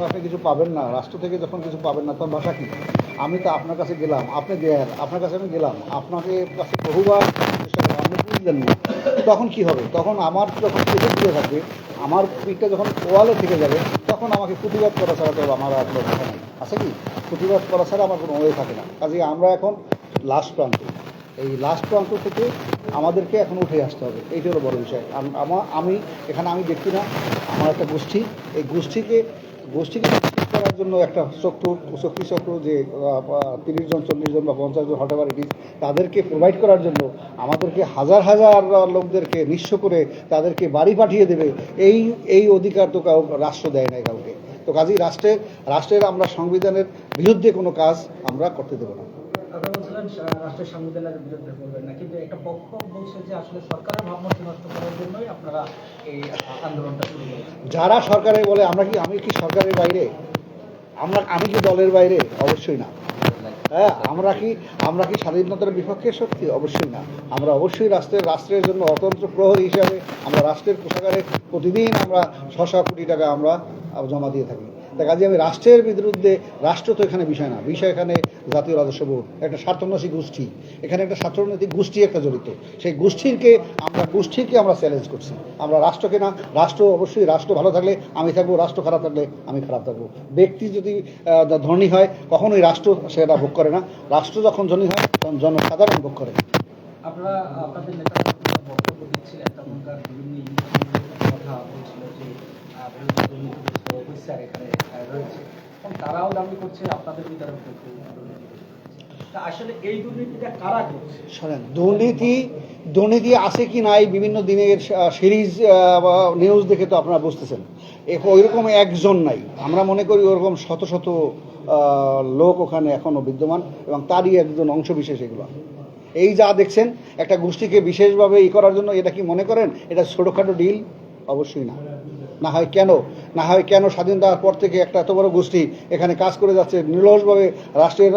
যখন আপনি কিছু পাবেন না, রাষ্ট্র থেকে যখন কিছু পাবেন না তখন ভাষা কী? আমি তো আপনার কাছে গেলাম, আপনি দেন আপনার কাছে আমি গেলাম, আপনাকে কাছে বহুবার চেষ্টা করলাম আপনি বুঝলেন না। তখন কি হবে? তখন আমার যখন পেটে দিয়ে থাকবে আমার পিঠটা যখন ওয়ালে থেকে যাবে, তখন আমাকে প্রতিবাদ করা ছাড়া তো আমার আর কথা নেই। আছে কি? প্রতিবাদ করা ছাড়া আমার কোনো ওয়ে থাকে না। কাজে আমরা এখন লাস্ট প্রান্ত। এই লাস্ট প্রান্ত থেকে আমাদেরকে এখন উঠে আসতে হবে। এইটা হলো বড় বিষয়। আম- এখানে আমি ব্যক্তি না, আমার একটা গোষ্ঠী। এই গোষ্ঠীকে গোষ্ঠীকে করার জন্য একটা চক্র শক্তি চক্র যে তিরিশ জন, চল্লিশ জন বা পঞ্চাশ জন হঠাবার ইট তাদেরকে প্রোভাইড করার জন্য আমাদেরকে হাজার হাজার লোকদেরকে নিঃস্ব করে তাদেরকে বাড়ি পাঠিয়ে দেবে। এই এই অধিকার তো কাউ, রাষ্ট্র দেয় নাই কাউকে। তো কাজেই রাষ্ট্রের রাষ্ট্রের আমরা সংবিধানের বিরুদ্ধে কোনো কাজ আমরা করতে দেবো না। আপনারা বলছিলেন রাষ্ট্রের সংবিধানের বিরুদ্ধে করবেন না। কিন্তু একটা পক্ষ বলছে যে আসলে সরকারের ভাবমূর্তি নষ্ট করার জন্যই আপনারা এই আন্দোলনটা শুরু যারা সরকারে বলে, আমরা কি, আমি কি সরকারের বাইরে? আমরা, আমি কি দলের বাইরে? অবশ্যই না। হ্যাঁ আমরা কি আমরা কি স্বাধীনতার বিপক্ষে শক্তি? অবশ্যই না। আমরা অবশ্যই রাষ্ট্রের রাষ্ট্রের জন্য অতন্ত্র প্রহরী হিসাবে আমরা রাষ্ট্রের কোষাগারে প্রতিদিন আমরা ছশো কোটি টাকা আমরা জমা দিয়ে থাকি। তা কাজে আমি রাষ্ট্রের বিরুদ্ধে, রাষ্ট্র তো এখানে বিষয় না। বিষয় এখানে জাতীয় রাজস্ব বোর্ড, একটা স্বার্থন্যাসী গোষ্ঠী। এখানে একটা স্বার্থনৈতিক গোষ্ঠী একটা জড়িত। সেই গোষ্ঠীকে আমরা গোষ্ঠীকে আমরা চ্যালেঞ্জ করছি। আমরা রাষ্ট্রকে না, রাষ্ট্র অবশ্যই রাষ্ট্র ভালো থাকলে আমি থাকব, রাষ্ট্র খারাপ থাকলে আমি খারাপ থাকব। ব্যক্তি যদি ধনী হয়, কখনোই রাষ্ট্র সেটা ভোগ করে না। রাষ্ট্র যখন ধনী হয়, তখন জনসাধারণ ভোগ করে। আপনারা, আপনাদের বক্তব্য দিচ্ছিলেন, তখনকার বিভিন্ন কথা বলছিল যে অফিসার এখানে রয়েছে। এবং তারাও দাবি করছে, আপনাদের ভিতরে দুর্নীতি আসলে এই দুর্নীতিটা কারা দুর্নীতি দুর্নীতি আছে কি নাই বিভিন্ন দিনের সিরিজ নিউজ দেখে তো আপনারা বুঝতেছেন। ওইরকম একজন নাই। আমরা মনে করি ওরকম শত শত লোক ওখানে এখনও বিদ্যমান এবং তারই একজন অংশ বিশেষ এগুলো। এই যা দেখছেন, একটা গোষ্ঠীকে বিশেষভাবে ই করার জন্য এটা কি মনে করেন? এটা ছোটোখাটো ডিল? অবশ্যই না। না হয় কেন? না হয় কেন স্বাধীনতার পর থেকে একটা এত বড় গোষ্ঠী এখানে কাজ করে যাচ্ছে, নির্লসভাবে রাষ্ট্রের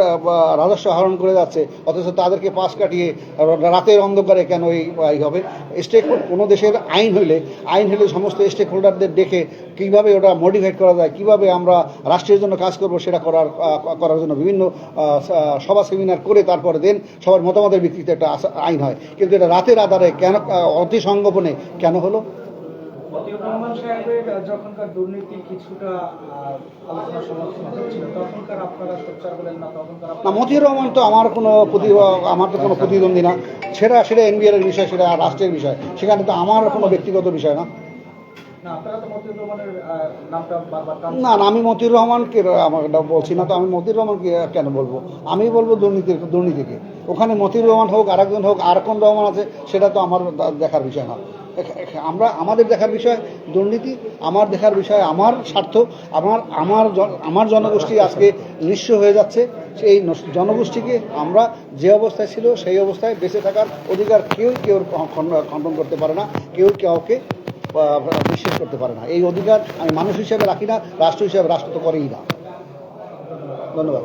রাজস্ব আহরণ করে যাচ্ছে, অথচ তাদেরকে পাশ কাটিয়ে রাতের অন্ধকারে কেন এই হবে? স্টেক কোনো দেশের আইন হইলে, আইন হলে সমস্ত স্টেক হোল্ডারদের ডেকে কীভাবে ওটা মডিফাইড করা যায়, কীভাবে আমরা রাষ্ট্রের জন্য কাজ করব সেটা করার করার জন্য বিভিন্ন সভা সেমিনার করে তারপরে দেন সবার মতামতের ভিত্তিতে একটা আইন হয়। কিন্তু এটা রাতের আধারে কেন অতি সংগোপনে কেন হলো? রহমান সাহেবের যখনকার দুর্নীতি কিছুটা আলোচনা সমালোচনা হচ্ছিল তখনকার আপনারা সোচ্চার হলেন না তখনকার না আপনারা- মতিউর রহমান তো আমার কোনো প্রতি আমার তো কোনো প্রতিদ্বন্দ্বী না। সেটা সেটা এনবিআর এর বিষয় সেটা রাষ্ট্রের বিষয়। সেখানে তো আমার কোনো ব্যক্তিগত বিষয় না। না আপনারা তো মতিউর রহমানের আহ, নামটা বারবার টানছেন। না না আমি মতিউর রহমানকে আমাকে বলছি না তো আমি মতিউর রহমানকে কেন বলব? আমি বলব দুর্নীতির দুর্নীতিকে। ওখানে মতিউর রহমান হোক আরেকজন হোক আর কোন রহমান আছে সেটা তো আমার দেখার বিষয় না। আমরা, আমাদের দেখার বিষয় দুর্নীতি, আমার দেখার বিষয় আমার স্বার্থ, আমার আমার আমার জনগোষ্ঠী আজকে নিঃস্ব হয়ে যাচ্ছে। সেই জনগোষ্ঠীকে আমরা যে অবস্থায় ছিল সেই অবস্থায় বেঁচে থাকার অধিকার কেউ কেউ খণ্ডন করতে পারে না, কেউ কাউকে বিশ্বাস করতে পারে না। এই অধিকার আমি মানুষ হিসেবে রাখি না, রাষ্ট্র হিসেবে রাষ্ট্র তো করেই না। ধন্যবাদ।